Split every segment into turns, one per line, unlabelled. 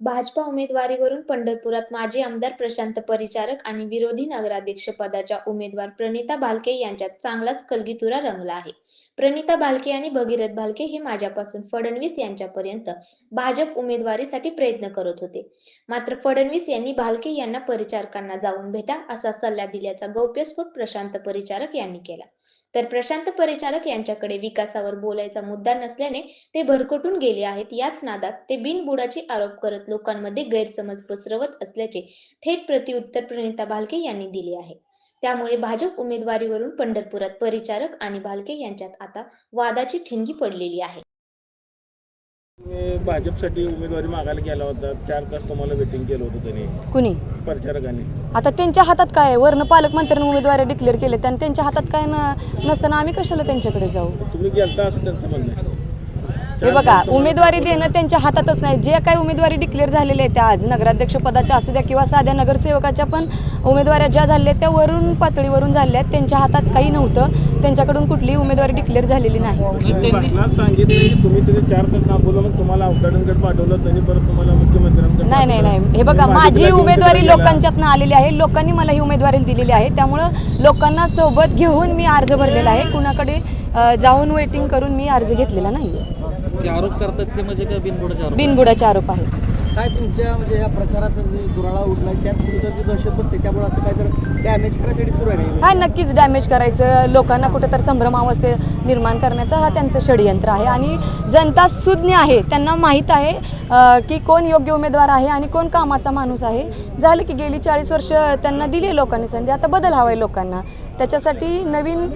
भाजपा उमेदवारीवरून पंढरपुरात माजी आमदार प्रशांत परिचारक आणि विरोधी नगराध्यक्ष पदाच्या उमेदवार प्रणिता भालके यांच्यात चांगलाच कलगीतुरा रंगला आहे. प्रणिता भालके आणि भगीरथ भालके हे माझ्यापासून फडणवीस यांच्यापर्यंत भाजप उमेदवारीसाठी प्रयत्न करत होते. मात्र फडणवीस यांनी भालके यांना परिचारकांना जाऊन भेटा असा सल्ला दिल्याचा गौप्यस्फोट प्रशांत परिचारक यांनी केला. तर प्रशांत परिचारक यांच्याकडे विकासावर बोलायचा मुद्दा नसल्याने ते भरकटून गेले आहेत. याच नादात ते बिनबुडाचे आरोप करत लोकांमध्ये गैरसमज पसरवत असल्याचे थेट प्रतिउत्तर प्रणिता भालके यांनी दिले आहे. त्यामुळे भाजप उमेदवारीवरून पंढरपुरात परिचारक आणि भालके यांच्यात आता वादाची ठिणगी पडलेली आहे.
तुम्ही भाजपसाठी उमेदवारी मागायला गेला होता. चार तास तुम्हाला वेटिंग केलं होतं त्यांनी.
कुणी?
प्रचारकांनी.
आता त्यांच्या हातात काय आहे? वरनं पालकमंत्र्यांनी उमेदवारी डिक्लेअर केले आणि त्यांच्या हातात काय न नसताना आम्ही कशाला त्यांच्याकडे जाऊ?
तुम्ही गेलता असं त्यांचं म्हणणं आहे.
हे बघा उमेदवारी देणं त्यांच्या हातातच नाही. जे काही उमेदवारी डिक्लेअर झालेल्या आहेत त्या आज नगराध्यक्ष पदाच्या असू द्या किंवा साध्या नगरसेवकाच्या पण उमेदवाऱ्या ज्या झाल्या आहेत त्या वरून पातळीवरून झाल्या आहेत. त्यांच्या हातात काही नव्हतं. त्यांच्याकडून कुठलीही उमेदवारी डिक्लेअर झालेली नाही.
तुम्ही भाषणात सांगितलं की तुम्ही तिथे चार तास थांबवलं मग तुम्हाला आउटसाइडरकडे पाठवलं त्यांनी परत तुम्हाला मुख्यमंत्र्यांकडे
नाही नाही नाही. हे बघा माझी उमेदवारी. लोकांच्यातनं आलेली आहे. लोकांनी मला ही उमेदवारी दिलेली आहे. त्यामुळं लोकांना सोबत घेऊन मी अर्ज भरलेला आहे. कुणाकडे जाऊन वेटिंग करून मी अर्ज घेतलेला नाही
ते आरोप करतात ते म्हणजे काय? बिनबुडाचे आरोप
बिनबुडाचे आरोप आहेत.
काय तुमच्या म्हणजे ह्या प्रचाराचा जे दुराळा उडला त्यात कुठं दहशत बसते त्यामुळे असं काहीतरी डॅमेज करायसाठी सुरू आहे
हा? नक्कीच डॅमेज करायचं. लोकांना कुठेतरी संभ्रमावस्थे निर्माण करण्याचं हा त्यांचं षडयंत्र आहे. आणि जनता सुज्ञ आहे त्यांना माहीत आहे की कोण योग्य उमेदवार आहे आणि कोण कामाचा माणूस आहे. झालं की गेली चाळीस वर्ष त्यांना दिली लोकांनी संधी आता बदल हवा आहे लोकांना. त्याच्यासाठी नवीन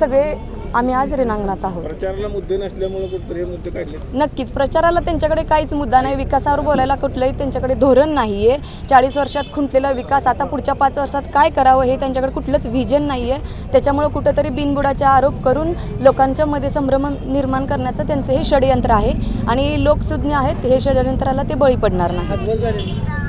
सगळे आम्ही आज रिणांगणात आहोत.
प्रचाराला मुद्दे नसल्यामुळे कुठतरी मुद्दे काढले
नक्कीच प्रचाराला त्यांच्याकडे काहीच मुद्दा नाही. विकासावर बोलायला कुठलंही त्यांच्याकडे धोरण नाही आहे चाळीस वर्षात खुंटलेला विकास आता पुढच्या पाच वर्षात काय करावं हे त्यांच्याकडे कुठलंच व्हिजन नाही आहे त्याच्यामुळं कुठंतरी बिनबुडाचे आरोप करून लोकांच्या मध्ये संभ्रम निर्माण करण्याचं त्यांचं हे षडयंत्र आहे. आणि लोकसुज्ञ आहेत हे षडयंत्राला ते बळी पडणार नाही.